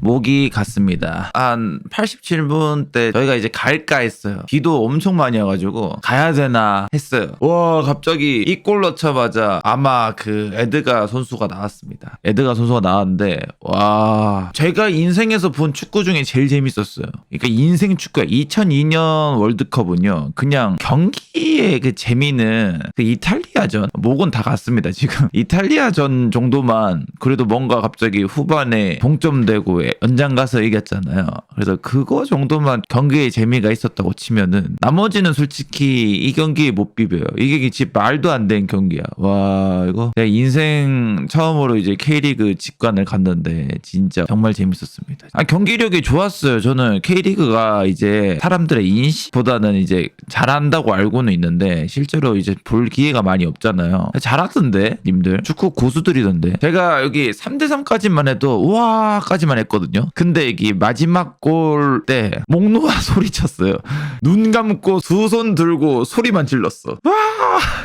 목이 갔습니다. 한 87분 때 저희가 이제 갈까 했어요. 비도 엄청 많이 와가지고 가야 되나 했어요. 와 갑자기 이 골 넣자마자 아마 그 에드가 선수가 나왔습니다. 에드가 선수가 나왔는데 와 제가 인생에서 본 축구 중에 제일 재밌었어요. 그러니까 인생 축구야. 2002년 월드컵은요. 그냥 경기의 그 재미는 그 이탈리아전 목은 다 갔습니다 지금 이탈리아전 정도만 그래도 뭔가 갑자기 후반에 동점되고 연장 가서 이겼잖아요. 그래서 그거 정도만 경기의 재미가 있었다고 치면은 나머지는 솔직히 이 경기에 못 비벼요. 이게 진짜 말도 안 되는 경기야. 와 이거 내가 인생 처음으로 이제 K리그 직관을 갔는데 진짜 정말 재밌었습니다. 아 경기력이 좋았어요. 저는 K리그가 이제 사람들의 인식보다는 이제 잘한다고 알고는 있는데 실제로 이제 볼 기회가 많이 없잖아요. 잘하던데 님들 축구 고수들이던데 제가 여기 3대 3까지만 해도 우와까지만 했거든요. 근데 여기 마지막 골 때 목 놓아 소리쳤어요. 눈 감고 두 손 들고 소리만 질렀어. 와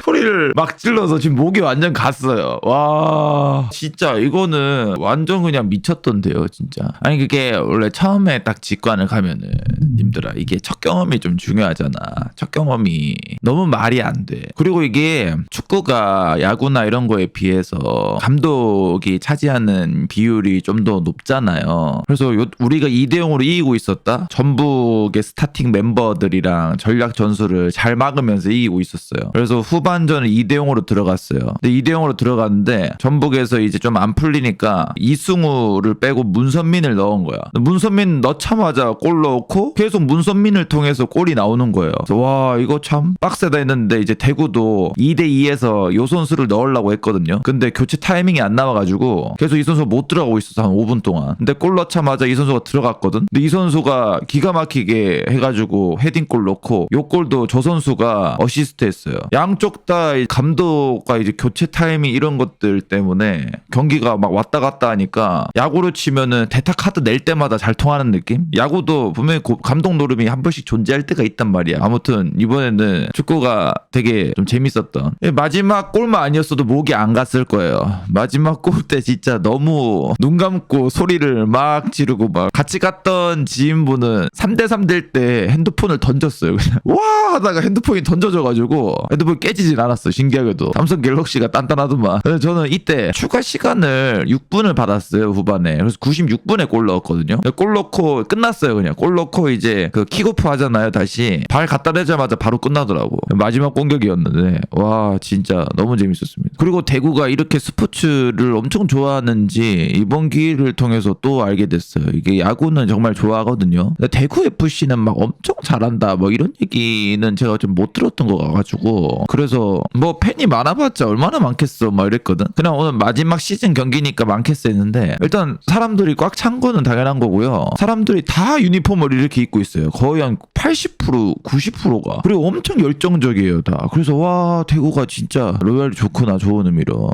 소리를 막 질러서 지금 목이 완전 갔어요. 와 진짜 이거는 완전 그냥 미쳤던데요 진짜. 아니 그게 원래 처음에 딱 직관을 가면은 님들아 이게 첫 경험이 좀 중요하잖아. 첫 경험이 너무 말이 안 돼. 그리고 이게 축구가 야구나 이런 거에 비해서 감독이 차지하는 비율이 좀 더 높잖아요. 그래서 요- 우리가 2대 0으로 이기고 있었다. 전북의 스타팅 멤버들이랑 전략 전술을 잘 막으면서 이기고 있었어요. 그래서 후반전을 2대 0으로 들어갔어요. 근데 2대 0으로 들어갔는데 전북에서 이제 좀 안 풀리니까 이승우를 빼고 문선민을 넣은 거야. 문선민 넣자마자 골 넣고 계속 문선민을 통해서 골이 나오는 거예요. 와 이거 참 빡세다 했는데 이제 대구도 2대 2에서 요 선수를 넣으려고 했거든요. 근데 교체 타이밍이 안 나와가지고 계속 이 선수가 못 들어가고 있었어 한 5분 동안. 근데 골 넣자마자 이 선수가 들어갔거든. 근데 이 선수가 기가 막히게 해가지고 헤딩골 넣고 요 골도 저 선수가 어시스트했어요. 양쪽 다 감독과 이제 교체 타이밍 이런 것들 때문에 경기가 막 왔다 갔다 하니까 야구로 치면은 대타 카드 낼 때마다 잘 통하는 느낌? 야구도 분명히 고- 감독 노름이 한 번씩 존재할 때가 있단 말이야. 아무튼 이번에는 축구가 되게 좀 재밌었던 예, 마지막 골만 아니었어도 목이 안 갔을 거예요. 마지막 골 때 진짜 너무 눈 감고 소리를 막 지르고 막 같이 갔던 지인분은 3대 3 될 때 핸드폰을 던졌어요. 그냥 와 하다가 핸드폰이 던져져가지고 핸드폰 깨지진 않았어. 신기하게도 삼성 갤럭시가 단단하더만. 그래서 저는 이때 추가 시간을 6분을 받았어요 후반에. 그래서 96분에 골 넣었거든요. 골 넣고 끝났어요 그냥. 골 넣고 이제 그 킥오프 하잖아요 다시. 발 갖다 대자마자 바로 끝나더라고. 마지막 공격이었는데 와 진짜 너무 재밌었습니다. 그리고 대구가 이렇게 스포츠를 엄청 좋아하는지 이번 기회를 통해서 또 알게 됐어요. 이게 야구는 정말 좋아하거든요. 대구 FC는 막 엄청 잘한다 뭐 이런 얘기는 제가 좀 못 들었던 것 같가지고 그래서 뭐 팬이 많아봤자 얼마나 많겠어 막 이랬거든. 그냥 오늘 마지막 시즌 경기니까 많겠어 했는데 일단 사람들이 꽉 찬 거는 당연한 거고요. 사람들이 다 유니폼을 이렇게 입고 있어요. 거의 한 80% 90%가 그리고 엄청 열정적이에요 다. 그래서 와 대구가 진짜 로열이 좋구나 좋은 의미로.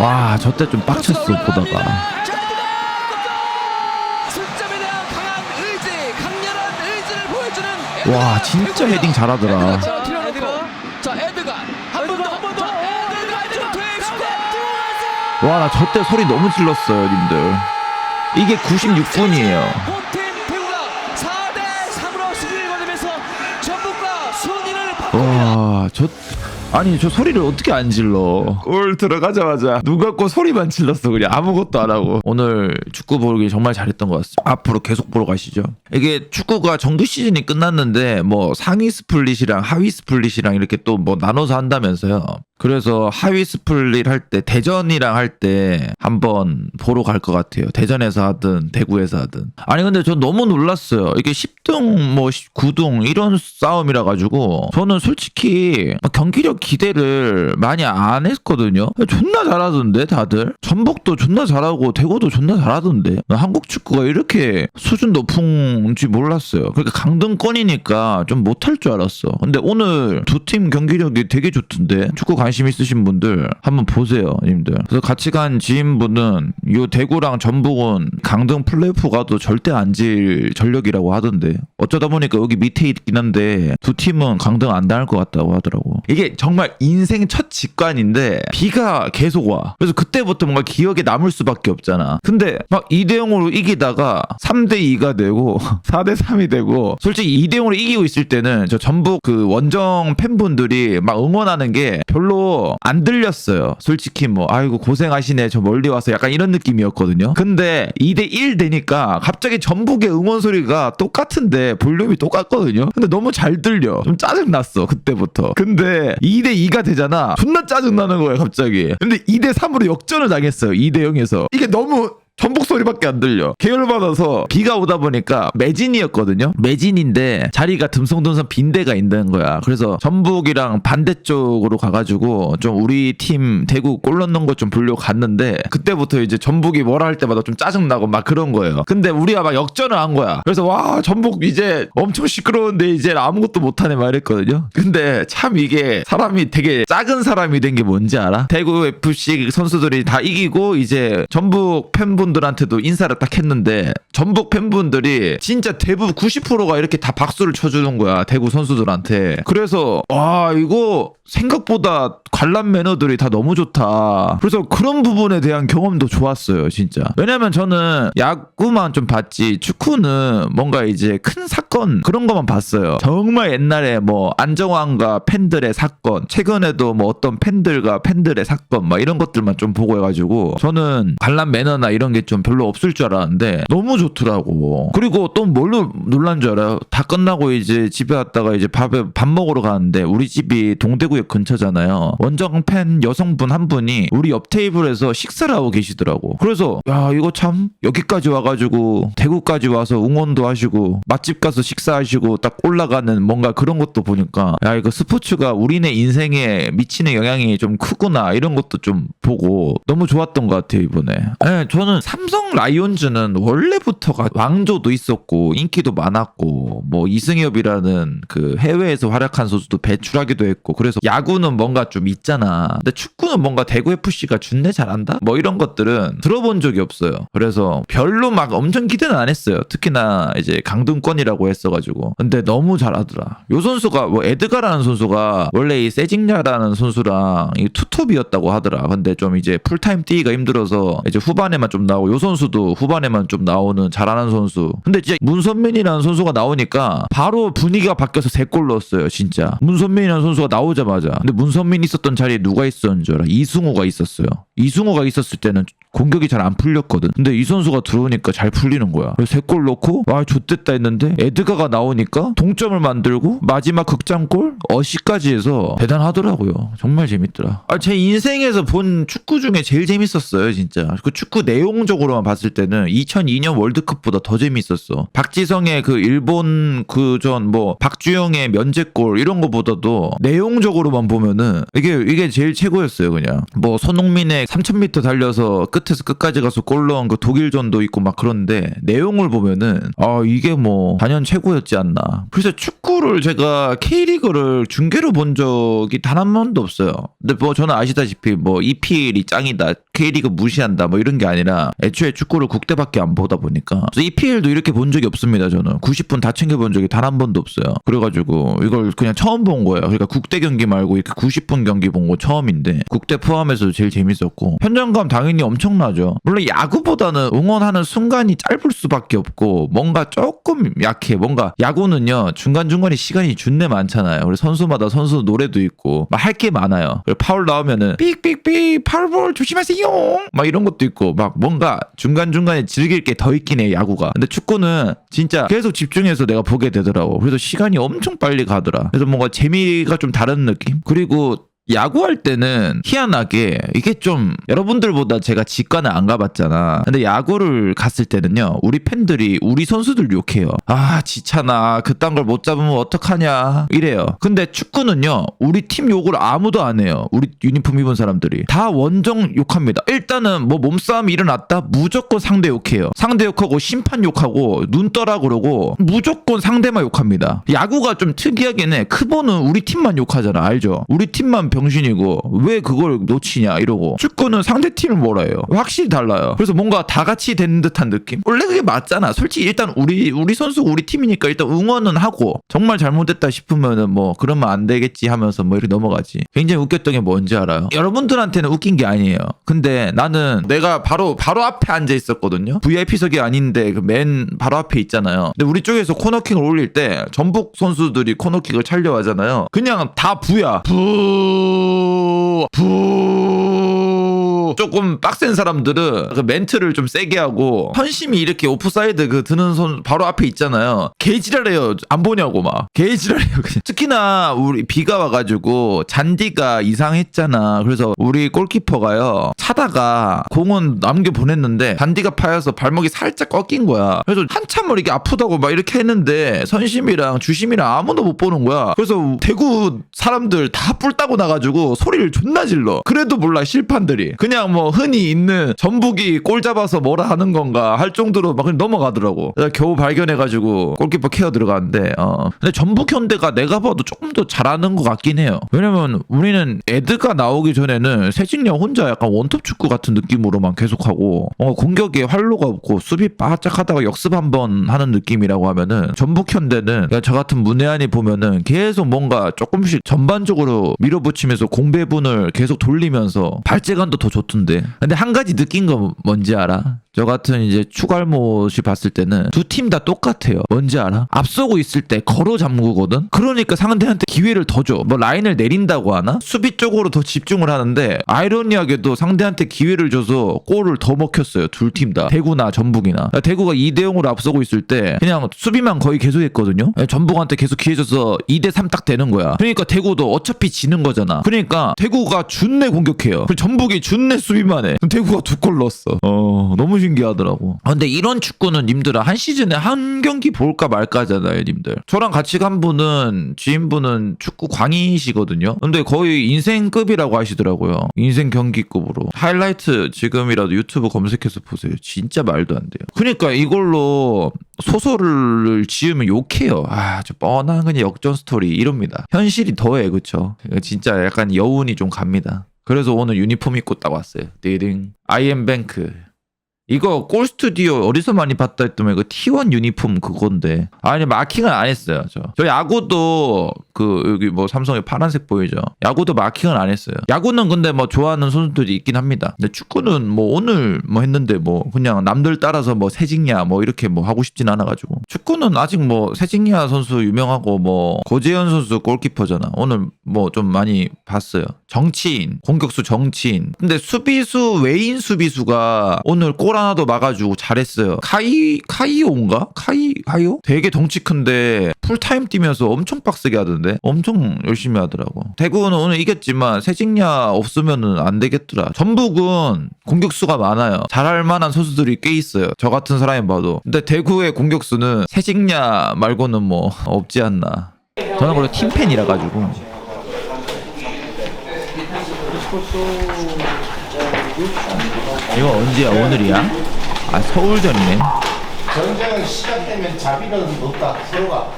와 저때 좀 빡쳤어 보다가. 와 진짜 헤딩 잘하더라. 자, 튀어나오고 자, 에드가 한번 더, 한번 더. 에드가 에드가 퇴와나 저때 소리 너무 질렀어요 님들. 이게 96분이에요. 홈팀 대구가 4대 3으로 승리를 거두면서 전북과 순위를 바꿉니다. 와, 저 아니 저 소리를 어떻게 안 질러? 골 들어가자마자 눈 감고 소리만 질렀어 그냥 아무것도 안 하고. 오늘 축구 보기 정말 잘했던 것 같습니다. 앞으로 계속 보러 가시죠. 이게 축구가 정규 시즌이 끝났는데 뭐 상위 스플릿이랑 하위 스플릿이랑 이렇게 또 뭐 나눠서 한다면서요. 그래서 하위 스플릿 할 때 대전이랑 할 때 한번 보러 갈 것 같아요. 대전에서 하든 대구에서 하든. 아니 근데 전 너무 놀랐어요. 이게 10등 뭐 9등 이런 싸움이라 가지고 저는 솔직히 막 경기력 기대를 많이 안 했거든요. 존나 잘하던데 다들. 전북도 존나 잘하고 대구도 존나 잘하던데. 한국 축구가 이렇게 수준 높은지 몰랐어요. 그러니까 강등권이니까 좀 못할 줄 알았어. 근데 오늘 두 팀 경기력이 되게 좋던데. 축구 관심 관심 있으신 분들 한번 보세요, 님들. 그래서 같이 간 지인분은 요 대구랑 전북은 강등 플레이오프 가도 절대 안 질 전력이라고 하던데 어쩌다 보니까 여기 밑에 있긴 한데 두 팀은 강등 안 당할 것 같다고 하더라고. 이게 정말 인생 첫 직관인데 비가 계속 와. 그래서 그때부터 뭔가 기억에 남을 수밖에 없잖아. 근데 막 2대 0으로 이기다가 3대 2가 되고 4대 3이 되고 솔직히 2대 0으로 이기고 있을 때는 저 전북 그 원정 팬분들이 막 응원하는 게 별로 안 들렸어요. 솔직히 뭐 아이고 고생하시네 저 멀리 와서 약간 이런 느낌이었거든요. 근데 2대 1 되니까 갑자기 전북의 응원 소리가 똑같은데 볼륨이 똑같거든요. 근데 너무 잘 들려. 좀 짜증 났어 그때부터. 근데 2대 2가 되잖아. 존나 짜증 나는 거야 갑자기. 근데 2대 3으로 역전을 당했어요. 2대 0에서. 이게 너무 전복 소리밖에 안 들려. 계열받아서 비가 오다 보니까 매진이었거든요. 매진인데 자리가 듬성듬성 빈 데가 있는 거야. 그래서 전북이랑 반대쪽으로 가가지고 좀 우리 팀 대구 골 넣는 거좀 보려고 갔는데 그때부터 이제 전북이 뭐라 할 때마다 좀 짜증나고 막 그런 거예요. 근데 우리가 막 역전을 한 거야. 그래서 와 전북 이제 엄청 시끄러운데 이제 아무것도 못하네 막 이랬거든요. 근데 참 이게 사람이 되게 작은 사람이 된 게 뭔지 알아? 대구 FC 선수들이 다 이기고 이제 전북 팬분들한테 도 인사를 딱 했는데 전북 팬분들이 진짜 대부분 90%가 이렇게 다 박수를 쳐주는 거야 대구 선수들한테. 그래서 와 이거 생각보다 관람 매너들이 다 너무 좋다. 그래서 그런 부분에 대한 경험도 좋았어요 진짜. 왜냐면 저는 야구만 좀 봤지 축구는 뭔가 이제 큰 사건 그런 것만 봤어요. 정말 옛날에 뭐 안정환과 팬들의 사건 최근에도 뭐 어떤 팬들과 팬들의 사건 막 이런 것들만 좀 보고 해가지고 저는 관람 매너나 이런 게좀 별로 없을 줄 알았는데 너무 좋더라고. 그리고 또 뭘로 놀란 줄 알아요? 다 끝나고 이제 집에 왔다가 이제 밥에 밥 먹으러 가는데 우리 집이 동대구역 근처잖아요. 원정 팬 여성분 한 분이 우리 옆 테이블에서 식사를 하고 계시더라고. 그래서 야 이거 참 여기까지 와가지고 대구까지 와서 응원도 하시고 맛집 가서 식사하시고 딱 올라가는 뭔가 그런 것도 보니까 야 이거 스포츠가 우리네 인생에 미치는 영향이 좀 크구나 이런 것도 좀 보고 너무 좋았던 것 같아요 이번에. 네, 저는 삼성 라이온즈는 원래부터가 왕조도 있었고 인기도 많았고 뭐 이승엽이라는 그 해외에서 활약한 선수도 배출하기도 했고 그래서 야구는 뭔가 좀 있잖아. 근데 축구는 뭔가 대구 FC가 준내 잘한다? 뭐 이런 것들은 들어본 적이 없어요. 그래서 별로 막 엄청 기대는 안 했어요. 특히나 이제 강등권이라고 했어가지고. 근데 너무 잘하더라. 요 선수가 뭐 에드가라는 선수가 원래 이 세징야라는 선수랑 이 투톱이었다고 하더라. 근데 좀 이제 풀타임 뛰기가 힘들어서 이제 후반에만 좀 나오고 요 선수 도 후반에만 좀 나오는 잘하는 선수. 근데 진짜 문선민이라는 선수가 나오니까 바로 분위기가 바뀌어서 세 골 넣었어요 진짜. 문선민이라는 선수가 나오자마자. 근데 문선민 있었던 자리에 누가 있었는 줄 알아? 이승우가 있었어요. 이승우가 있었을 때는 공격이 잘 안 풀렸거든. 근데 이 선수가 들어오니까 잘 풀리는 거야. 그래서 세골 넣고 와 좋댔다 했는데 에드가가 나오니까 동점을 만들고 마지막 극장골 어시까지 해서 대단하더라고요. 정말 재밌더라. 아, 제 인생에서 본 축구 중에 제일 재밌었어요, 진짜. 그 축구 내용적으로만 봤을 때는 2002년 월드컵보다 더 재밌었어. 박지성의 그 일본 그 전 뭐 박주영의 면제골 이런 거보다도 내용적으로만 보면은 이게 이게 제일 최고였어요, 그냥. 뭐 손흥민의 3000m 달려서 끝 에서 끝까지 가서 골 넣은 그 독일전도 있고 막 그런데 내용을 보면은 아 이게 뭐 단연 최고였지 않나. 그래서 축구를 제가 K리그를 중계로 본 적이 단 한 번도 없어요. 근데 뭐 저는 아시다시피 뭐 EPL이 짱이다. K리그 무시한다 뭐 이런 게 아니라 애초에 축구를 국대밖에 안 보다 보니까. EPL도 이렇게 본 적이 없습니다 저는. 90분 다 챙겨본 적이 단 한 번도 없어요. 그래가지고 이걸 그냥 처음 본 거예요. 그러니까 국대 경기 말고 이렇게 90분 경기 본 거 처음인데 국대 포함해서 제일 재밌었고 현장감 당연히 엄청나죠. 물론 야구보다는 응원하는 순간이 짧을 수밖에 없고 뭔가 조금 약해. 뭔가 야구는요 중간중간에 시간이 준내 많잖아요. 그래서 선수마다 선수 노래도 있고 막할게 많아요. 파울 나오면은 삑삑삑 파울볼 조심하세요 막 이런 것도 있고 막 뭔가 중간중간에 즐길 게 더 있긴 해 야구가. 근데 축구는 진짜 계속 집중해서 내가 보게 되더라고. 그래서 시간이 엄청 빨리 가더라. 그래서 뭔가 재미가 좀 다른 느낌? 그리고 야구할 때는 희한하게 이게 좀 여러분들보다 제가 직관을 안 가봤잖아. 근데 야구를 갔을 때는요, 우리 팬들이 우리 선수들 욕해요. 아, 지찬아, 그딴 걸 못 잡으면 어떡하냐. 이래요. 근데 축구는요, 우리 팀 욕을 아무도 안 해요. 우리 유니폼 입은 사람들이. 다 원정 욕합니다. 일단은 뭐 몸싸움이 일어났다? 무조건 상대 욕해요. 상대 욕하고 심판 욕하고 눈 떠라 그러고 무조건 상대만 욕합니다. 야구가 좀 특이하긴 해. 크보는 우리 팀만 욕하잖아. 알죠? 우리 팀만 병 병신이고 왜 그걸 놓치냐 이러고 축구는 상대 팀을 해요. 확실히 달라요. 그래서 뭔가 다 같이 된 듯한 느낌. 원래 그게 맞잖아. 솔직히 일단 우리 우리 선수 우리 팀이니까 일단 응원은 하고 정말 잘못됐다 싶으면은 뭐 그러면 안 되겠지 하면서 뭐 이렇게 넘어가지. 굉장히 웃겼던 게 뭔지 알아요? 여러분들한테는 웃긴 게 아니에요. 근데 나는 내가 바로 바로 앞에 앉아 있었거든요. VIP석이 아닌데 그 맨 바로 앞에 있잖아요. 근데 우리 쪽에서 코너킥을 올릴 때 전북 선수들이 코너킥을 찰려 하잖아요. 그냥 다 부야. 부. Boo! Boo! 부. 조금 빡센 사람들은 그 멘트를 좀 세게 하고 현심이 이렇게 오프사이드 그 드는 손 바로 앞에 있잖아요. 개지랄해요. 안 보냐고 막. 개지랄해요. 특히나 우리 비가 와가지고 잔디가 이상했잖아. 그래서 우리 골키퍼가요. 차다가 공은 남겨 보냈는데 잔디가 파여서 발목이 살짝 꺾인 거야. 그래서 한참을 이게 아프다고 막 이렇게 했는데 선심이랑 주심이랑 아무도 못 보는 거야. 그래서 대구 사람들 다 뿔 따고 나가지고 소리를 존나 질러. 그래도 몰라 실판들이. 그냥 뭐 흔히 있는 전북이 골 잡아서 뭐라 하는 건가 할 정도로 막 그냥 넘어가더라고. 그래서 겨우 발견해가지고 골키퍼 케어 들어갔는데 어. 근데 전북 현대가 내가 봐도 조금 더 잘하는 것 같긴 해요. 왜냐면 우리는 에드가 나오기 전에는 세징야 혼자 약간 원톱 축구 같은 느낌으로만 계속하고 어, 공격에 활로가 없고 수비 바짝하다가 역습 한번 하는 느낌이라고 하면은 전북 현대는 그냥 저 같은 문외한이 보면은 계속 뭔가 조금씩 전반적으로 밀어붙이면서 공배분을 계속 돌리면서 발재간도 더 좋 던데. 근데 한 가지 느낀 거 뭔지 알아? 저 같은 이제 추갈못이 봤을 때는 두 팀 다 똑같아요. 뭔지 알아? 앞서고 있을 때 걸어 잠그거든? 그러니까 상대한테 기회를 더 줘. 뭐 라인을 내린다고 하나? 수비 쪽으로 더 집중을 하는데 아이러니하게도 상대한테 기회를 줘서 골을 더 먹혔어요. 둘 팀 다. 대구나 전북이나. 대구가 2대 0으로 앞서고 있을 때 그냥 수비만 거의 계속 했거든요. 전북한테 계속 기회 줘서 2대 3 딱 되는 거야. 그러니까 대구도 어차피 지는 거잖아. 그러니까 대구가 준내 공격해요. 전북이 준내 수비만 해. 대구가 두 골 넣었어. 어, 너무 신기하더라고. 아, 근데 이런 축구는 님들아 한 시즌에 한 경기 볼까 말까잖아요, 님들. 저랑 같이 간 분은 지인분은 축구 광이시거든요. 근데 거의 인생급이라고 하시더라고요. 인생 경기급으로. 하이라이트 지금이라도 유튜브 검색해서 보세요. 진짜 말도 안 돼요. 그러니까 이걸로 소설을 지으면 욕해요. 아, 저 뻔한 그냥 역전 스토리 이럽니다. 현실이 더해, 그쵸? 진짜 약간 여운이 좀 갑니다. 그래서 오늘 유니폼 입고 딱 왔어요. 띠딩. 아이엠뱅크. 이거 골 스튜디오 어디서 많이 봤다 했더니 그 T1 유니폼 그건데. 아니 마킹은 안 했어요 저. 저 야구도 그 여기 뭐 삼성의 파란색 보이죠? 야구도 마킹은 안 했어요. 야구는 근데 뭐 좋아하는 선수들이 있긴 합니다. 근데 축구는 뭐 오늘 뭐 했는데 뭐 그냥 남들 따라서 뭐 세징야 뭐 이렇게 뭐 하고 싶진 않아가지고. 축구는 아직 뭐 세징야 선수 유명하고 뭐 고재현 선수 골키퍼잖아. 오늘 뭐 좀 많이 봤어요. 정치인 공격수 정치인. 근데 수비수 외인 수비수가 오늘 골 하나도 막아주고 잘했어요. 카이 카이오인가? 카이 카이오? 되게 덩치 큰데 풀타임 뛰면서 엄청 빡세게 하던데? 엄청 열심히 하더라고. 대구는 오늘 이겼지만 세징야 없으면은 안 되겠더라. 전북은 공격수가 많아요. 잘할 만한 선수들이 꽤 있어요. 저 같은 사람이 봐도. 근데 대구의 공격수는 세징야 말고는 뭐 없지 않나. 저는 원래 팀팬이라 가지고 이거 언제야? 오늘이야? 아 서울전이네. 전쟁은 시작되면 자비는 없다. 서로가.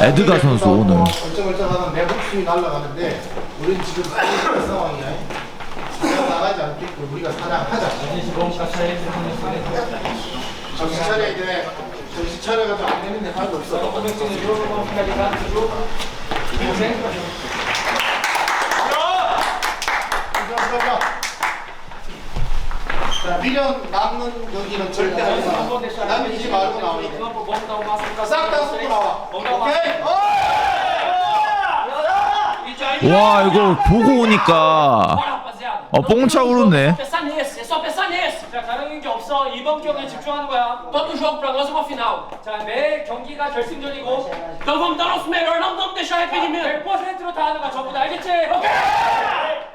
에드가 선수 오늘. 얼쩡얼쩡하면 내 목숨이 날아가는데 우린 지금 싸우는 상황이야. 사냥 나가지 않겠고 우리가 사냥하자. 정신 차려야 돼 정신 차려가지고 안 되는 데 하나도 없어 자, 자, 미련 남는 여기는 절대 하지 마. 남기지 말고 나오니까. 싹다 쏟고 나와. 오케이? 와 이거 보고 오니까. 어, 뽕 차 오르네. É só pensar nesse, é só pensar nesse. 자, 다른 게 없어. 이번 경기에 집중하는 거야. Todo jogo pra nós é uma final. 자, 매 경기가 결승전이고. Então vamos dar nosso melhor, não vamos deixar arrependimento. 100%로 다 하는 거야, 전부 다. 알겠지? 오.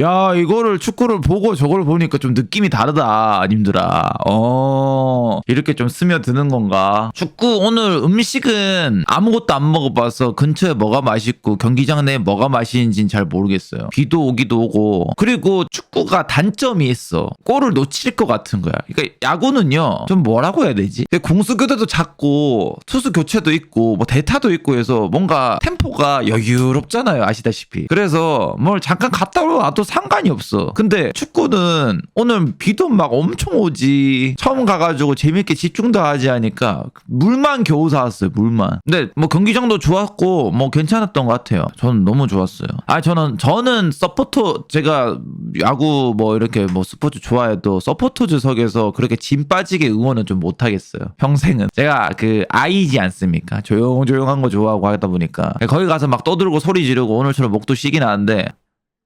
야 이거를 축구를 보고 저걸 보니까 좀 느낌이 다르다 님들아. 어 이렇게 좀 스며드는 건가? 축구 오늘 음식은 아무것도 안 먹어봐서 근처에 뭐가 맛있고 경기장 내에 뭐가 맛있는지는 잘 모르겠어요. 비도 오기도 오고 그리고 축구가 단점이 있어. 골을 놓칠 것 같은 거야. 그러니까 야구는요 좀 뭐라고 해야 되지? 공수 교대도 작고 투수 교체도 있고 뭐 대타도 있고 해서 뭔가 템포가 여유롭잖아요. 아시다시피. 그래서 뭘 잠깐 갔다 와도 상관이 없어. 근데 축구는 오늘 비도 막 엄청 오지. 처음 가가지고 재밌게 집중도 하지 하니까 물만 겨우 사왔어요. 물만. 근데 뭐 경기장도 좋았고 뭐 괜찮았던 것 같아요. 저는 너무 좋았어요. 아 저는 저는 서포터 제가 야구 뭐 이렇게 뭐 스포츠 좋아해도 서포터즈석에서 그렇게 짐 빠지게 응원은 좀 못하겠어요. 평생은 제가 그 아이지 않습니까? 조용조용한 거 좋아하고 하다 보니까 거기 가서 막 떠들고 소리 지르고 오늘처럼 목도 쉬긴 하는데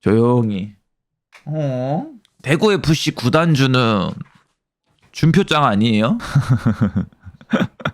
조용히. 어? 대구 FC 구단주는 준표장 아니에요?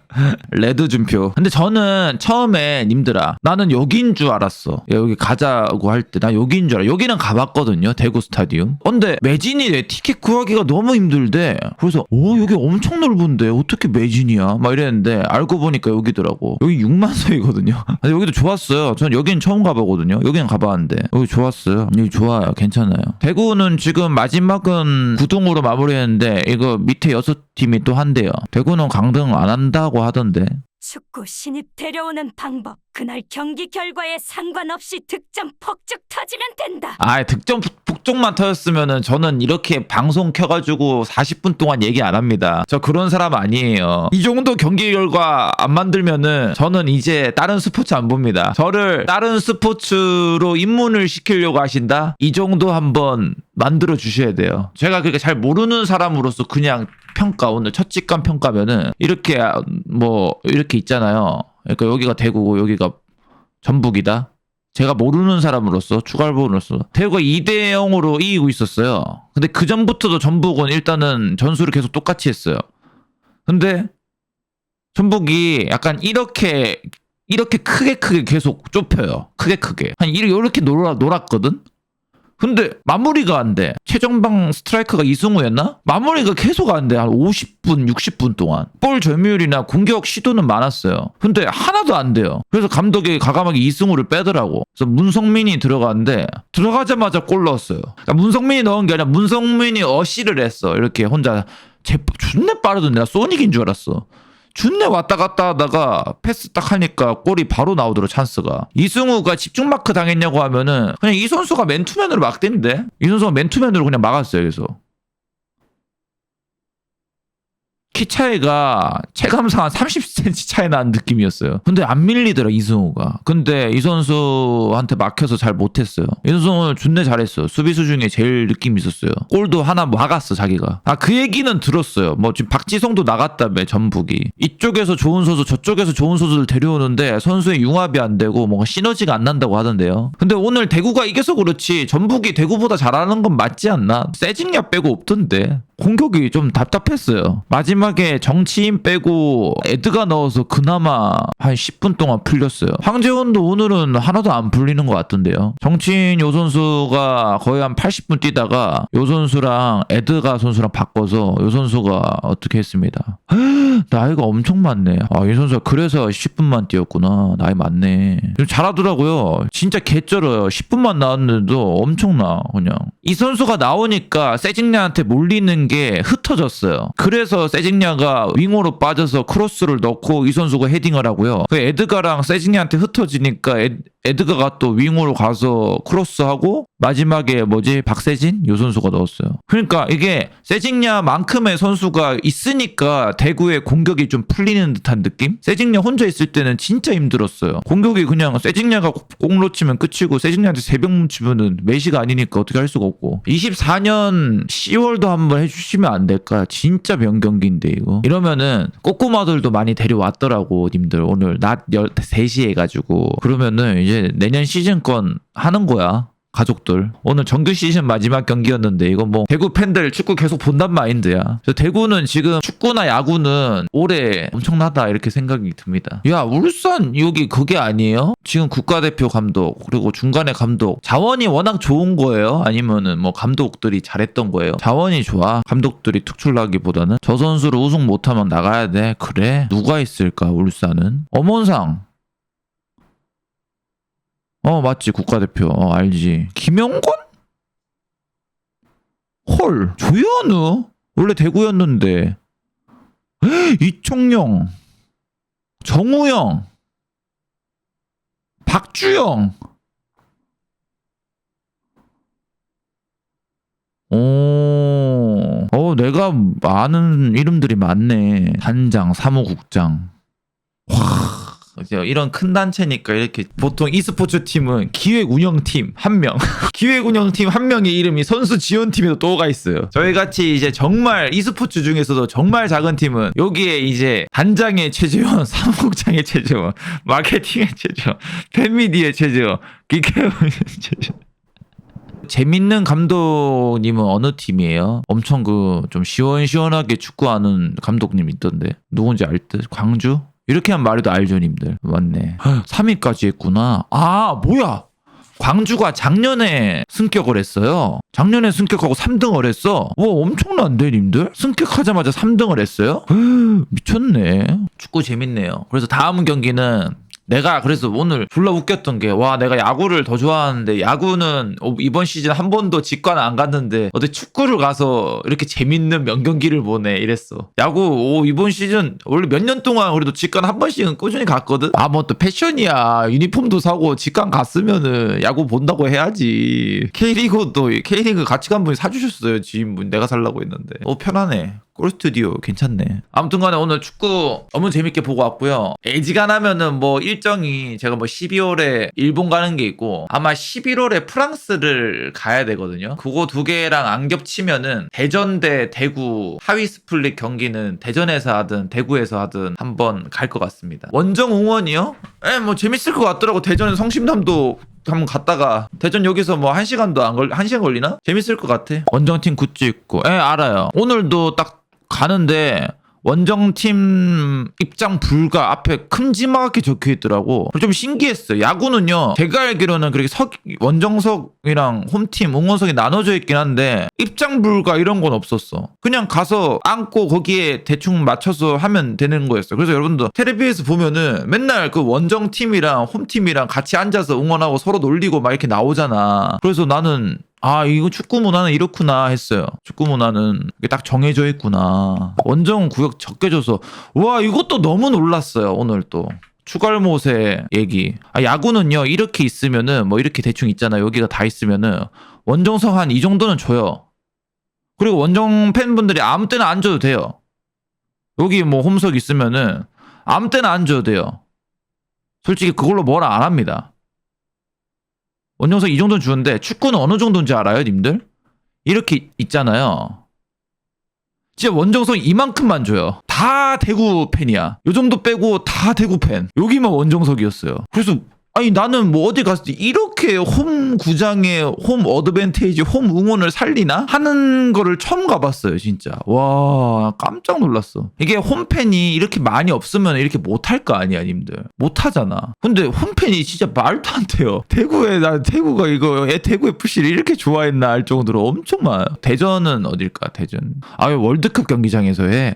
레드 준표. 근데 저는 처음에 님들아 나는 여기인 줄 알았어. 여기 가자고 할때난 여기인 줄 알아. 여기는 가봤거든요. 대구 스타디움. 근데 매진이 내 티켓 구하기가 너무 힘들대. 그래서 오 여기 엄청 넓은데 어떻게 매진이야? 막 이랬는데 알고 보니까 여기더라고. 여기 6만 석이거든요. 근데 여기도 좋았어요. 전 여기는 처음 가보거든요. 여기는 가봤는데 여기 좋았어요. 여기 좋아요. 괜찮아요. 대구는 지금 마지막은 구동으로 마무리했는데 이거 밑에 여섯 팀이 또 한대요. 대구는 강등 안 한다고 하던데. 축구 신입 데려오는 방법. 그날 경기 결과에 상관없이 득점 폭죽 터지면 된다. 아, 득점 폭- 폭죽만 터졌으면은 저는 이렇게 방송 켜가지고 40분 동안 얘기 안 합니다. 저 그런 사람 아니에요. 이 정도 경기 결과 안 만들면은 저는 이제 다른 스포츠 안 봅니다. 저를 다른 스포츠로 입문을 시키려고 하신다? 이 정도 한번 만들어 주셔야 돼요. 제가 그렇게 잘 모르는 사람으로서 그냥 평가 오늘 첫 직관 평가면은 이렇게 아, 뭐 이렇게 있잖아요. 그러니까 여기가 대구고 여기가 전북이다. 제가 모르는 사람으로서 추가할부로서 대구가 2대 0으로 이기고 있었어요. 근데 그 전부터도 전북은 일단은 전술을 계속 똑같이 했어요. 근데 전북이 약간 이렇게 이렇게 크게 크게 계속 좁혀요. 크게 크게 한 이렇게 이렇게 놀아 놀았거든. 근데 마무리가 안 돼. 최정방 스트라이커가 이승우였나? 마무리가 계속 안 돼. 한 50분, 60분 동안. 볼 점유율이나 공격 시도는 많았어요. 근데 하나도 안 돼요. 그래서 감독이 가감하게 이승우를 빼더라고. 그래서 문성민이 들어가는데 들어가자마자 골 넣었어요. 그러니까 문성민이 넣은 게 아니라 문성민이 어시를 했어. 이렇게 혼자 제 존내 빠르던데 나 소닉인 줄 알았어. 준내 왔다 갔다 하다가 패스 딱 하니까 골이 바로 나오더라 찬스가. 이승우가 집중 마크 당했냐고 하면은 그냥 이 선수가 맨투맨으로 막대는데? 이 선수가 맨투맨으로 그냥 막았어요 그래서 키 차이가 체감상 한 30cm 차이 나는 느낌이었어요. 근데 안 밀리더라 이승우가. 근데 이 선수한테 막혀서 잘 못했어요. 이 선수 오늘 준내 잘했어. 수비수 중에 제일 느낌 있었어요. 골도 하나 막았어 자기가. 아 그 얘기는 들었어요. 뭐 지금 박지성도 나갔다며 전북이. 이쪽에서 좋은 선수 저쪽에서 좋은 선수를 데려오는데 선수의 융합이 안 되고 뭔가 시너지가 안 난다고 하던데요. 근데 오늘 대구가 이겨서 그렇지 전북이 대구보다 잘하는 건 맞지 않나? 세징야 빼고 없던데. 공격이 좀 답답했어요. 마지막에 정치인 빼고 에드가 넣어서 그나마 한 10분 동안 풀렸어요. 황재원도 오늘은 하나도 안 풀리는 것 같던데요. 정치인 요 선수가 거의 한 80분 뛰다가 요 선수랑 에드가 선수랑 바꿔서 요 선수가 어떻게 했습니다. 나이가 엄청 많네. 아, 이 선수가 그래서 10분만 뛰었구나. 나이 많네. 좀 잘하더라고요. 진짜 개쩔어요. 10분만 나왔는데도 엄청나, 그냥. 이 선수가 나오니까 세징냐한테 몰리는 게 흩어졌어요. 그래서 세징냐가 윙으로 빠져서 크로스를 넣고 이 선수가 헤딩을 하고요. 그 에드가랑 세징냐한테 흩어지니까 에, 에드가가 또 윙으로 가서 크로스하고 마지막에 뭐지 박세진 요 선수가 넣었어요. 그러니까 이게 세징야만큼의 선수가 있으니까 대구의 공격이 좀 풀리는 듯한 느낌? 세징야 혼자 있을 때는 진짜 힘들었어요. 공격이 그냥 세징야가 공 놓치면 끝이고 세징야한테 세병 뭉치면은 메시가 아니니까 어떻게 할 수가 없고 24년 10월도 한번 해주시면 안 될까? 진짜 명경기인데 이거 이러면은 꼬꼬마들도 많이 데려왔더라고 님들 오늘 낮 3시에 해가지고 그러면은 이제 내년 시즌권 하는 거야 가족들 오늘 정규 시즌 마지막 경기였는데 이거 뭐 대구 팬들 축구 계속 본단 마인드야. 그래서 대구는 지금 축구나 야구는 올해 엄청나다 이렇게 생각이 듭니다. 야 울산 여기 그게 아니에요? 지금 국가대표 감독 그리고 중간에 감독 자원이 워낙 좋은 거예요? 아니면은 뭐 감독들이 잘했던 거예요? 자원이 좋아 감독들이 특출나기보다는 저 선수를 우승 못하면 나가야 돼. 그래 누가 있을까 울산은? 엄원상 어 맞지 국가대표 어 알지 김영권? 헐 조현우 원래 대구였는데 이청용 정우영 박주영 오, 어, 내가 아는 이름들이 많네. 단장, 사무국장. 와, 이런 큰 단체니까 이렇게 보통 e스포츠 팀은 기획 운영팀 한 명, 기획 운영팀 한 명의 이름이 선수 지원팀에도 또가 있어요. 저희 같이 이제 정말 e스포츠 중에서도 정말 작은 팀은 여기에 이제 단장의 최재원, 사무국장의 최재원, 마케팅의 최재원, 팬미디의 최재원, 기획 최재원. 재밌는 감독님은 어느 팀이에요? 엄청 그 좀 시원시원하게 축구하는 감독님 있던데 누군지 알 듯? 광주? 이렇게 하면 말해도 알죠 님들. 맞네. 3위까지 했구나. 아 뭐야? 광주가 작년에 승격을 했어요. 작년에 승격하고 3등을 했어. 와 엄청난데 님들? 승격하자마자 3등을 했어요? 미쳤네. 축구 재밌네요. 그래서 다음 경기는 내가 그래서 오늘 졸라 웃겼던 게 와 내가 야구를 더 좋아하는데 야구는 어, 이번 시즌 한 번도 직관 안 갔는데 어디 축구를 가서 이렇게 재밌는 명경기를 보네 이랬어. 야구 오 이번 시즌 원래 몇 년 동안 그래도 직관 한 번씩은 꾸준히 갔거든? 아 뭐 또 패션이야. 유니폼도 사고 직관 갔으면은 야구 본다고 해야지. K리그도 K리그 같이 간 분이 사주셨어요 지인분. 내가 살라고 했는데. 어 편하네 꼴스튜디오 괜찮네. 아무튼간에 오늘 축구 너무 재밌게 보고 왔고요. 애지간하면은 뭐 일정이 제가 뭐 12월에 일본 가는 게 있고 아마 11월에 프랑스를 가야 되거든요. 그거 두 개랑 안 겹치면은 대전 대 대구 하위 스플릿 경기는 대전에서 하든 대구에서 하든 한번 갈 것 같습니다. 원정 응원이요? 에 뭐 재밌을 것 같더라고. 대전 성심남도 한번 갔다가 대전 여기서 뭐 한 시간도 안 걸, 한 시간 걸리나? 재밌을 것 같아. 원정팀 굿즈 있고, 예 알아요. 오늘도 딱 가는데 원정팀 입장 불가 앞에 큼지막하게 적혀 있더라고. 좀 신기했어. 야구는요. 제가 알기로는 그렇게 석 원정석이랑 홈팀 응원석이 나눠져 있긴 한데 입장 불가 이런 건 없었어. 그냥 가서 앉고 거기에 대충 맞춰서 하면 되는 거였어. 그래서 여러분도 텔레비에서 보면은 맨날 그 원정팀이랑 홈팀이랑 같이 앉아서 응원하고 서로 놀리고 막 이렇게 나오잖아. 그래서 나는 아, 이거 축구 문화는 이렇구나 했어요. 축구 문화는 이게 딱 정해져 있구나. 원정 구역 적게 줘서 와, 이것도 너무 놀랐어요. 오늘 또. 추갈못의 얘기. 아, 야구는요, 이렇게 있으면은, 뭐, 이렇게 대충 있잖아. 여기가 다 있으면은, 원정석 한 이 정도는 줘요. 그리고 원정 팬분들이 아무 때나 안 줘도 돼요. 여기 뭐, 홈석 있으면은, 아무 때나 안 줘도 돼요. 솔직히 그걸로 뭐라 안 합니다. 원정석 이 정도는 주는데 축구는 어느 정도인지 알아요, 님들? 이렇게 있잖아요. 진짜 원정석 이만큼만 줘요. 다 대구 팬이야. 요 정도 빼고 다 대구 팬. 여기만 원정석이었어요. 그래서 아니 나는 뭐 어디 갔을 때 이렇게 홈 구장에 홈 어드밴테이지 홈 응원을 살리나? 하는 거를 처음 가봤어요 진짜. 와 깜짝 놀랐어. 이게 홈팬이 이렇게 많이 없으면 이렇게 못할 거 아니야 님들. 못하잖아. 근데 홈팬이 진짜 말도 안 돼요. 대구에 나 대구가 이거 애 대구 FC를 이렇게 좋아했나 할 정도로 엄청 많아 대전은 어딜까 대전? 아 월드컵 경기장에서 해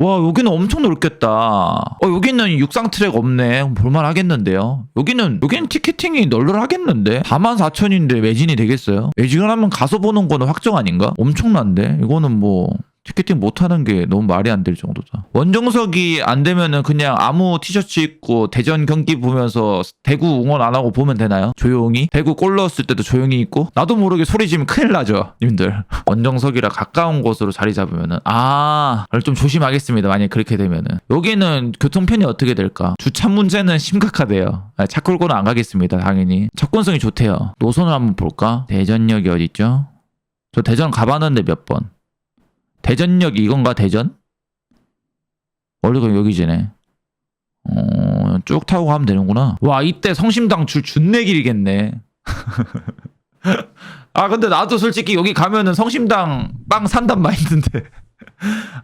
와 여기는 엄청 넓겠다. 어 여기는 육상 트랙 없네. 볼만 하겠는데요. 여기는 여기는 티켓팅이 널널하겠는데. 4만 4천인데 매진이 되겠어요? 매진을 하면 가서 보는 거는 확정 아닌가? 엄청난데. 이거는 뭐 티켓팅 못하는 게 너무 말이 안 될 정도다. 원정석이 안 되면은 그냥 아무 티셔츠 입고 대전 경기 보면서 대구 응원 안 하고 보면 되나요? 조용히? 대구 골 넣었을 때도 조용히 있고? 나도 모르게 소리 지면 큰일 나죠, 님들. 원정석이라 가까운 곳으로 자리 잡으면은 아, 좀 조심하겠습니다. 만약 그렇게 되면은 여기는 교통편이 어떻게 될까? 주차 문제는 심각하대요. 아, 차 끌고는 안 가겠습니다, 당연히. 접근성이 좋대요. 노선을 한번 볼까? 대전역이 어디 있죠? 저 대전 가봤는데 몇 번? 대전역이 이건가 대전? 원래가 여기지네. 어, 쭉 타고 가면 되는구나. 와 이때 성심당 줄 준내 길이겠네. 아 근데 나도 솔직히 여기 가면은 성심당 빵 산단 마인드인데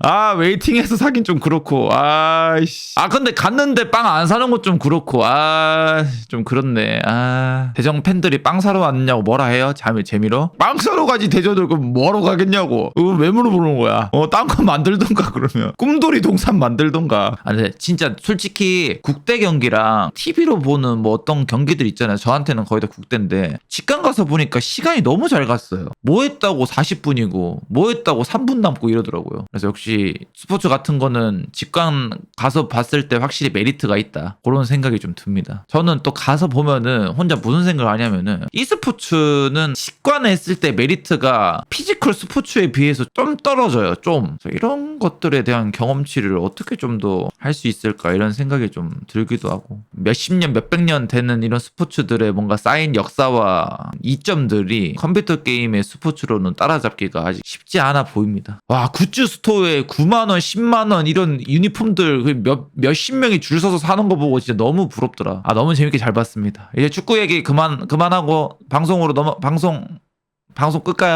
아 웨이팅해서 사긴 좀 그렇고. 아이씨. 아 근데 갔는데 빵 안 사는 것 좀 그렇고. 아 좀 그렇네. 아 대정 팬들이 빵 사러 왔냐고 뭐라 해요? 잠이 재미로? 빵 사러 가지 대저들 그럼 뭐하러 가겠냐고. 어, 왜 물어보는 거야. 어딴 거 만들던가 그러면. 꿈돌이 동산 만들던가. 아 근데 진짜 솔직히 국대 경기랑 TV로 보는 뭐 어떤 경기들 있잖아요. 저한테는 거의 다 국대인데. 직관 가서 보니까 시간이 너무 잘 갔어요. 뭐 했다고 40분이고 뭐 했다고 3분 남고 이러더라고 요. 그래서 역시 스포츠 같은 거는 직관 가서 봤을 때 확실히 메리트가 있다. 그런 생각이 좀 듭니다. 저는 또 가서 보면은 혼자 무슨 생각을 하냐면은 e스포츠는 직관에 했을 때 메리트가 피지컬 스포츠에 비해서 좀 떨어져요 좀. 이런 것들에 대한 경험치를 어떻게 좀 더 할 수 있을까 이런 생각이 좀 들기도 하고. 몇십 년 몇백 년 되는 이런 스포츠들의 뭔가 쌓인 역사와 이점들이 컴퓨터 게임의 스포츠로는 따라잡기가 아직 쉽지 않아 보입니다. 와 굿즈 스토어에 9만 원 10만 원 이런 유니폼들 그 몇, 몇십 명이 줄 서서 사는 거 보고 진짜 너무 부럽더라 아 너무 재밌게 잘 봤습니다 이제 축구 얘기 그만 그만하고 방송으로 넘어 방송 방송 끌까요?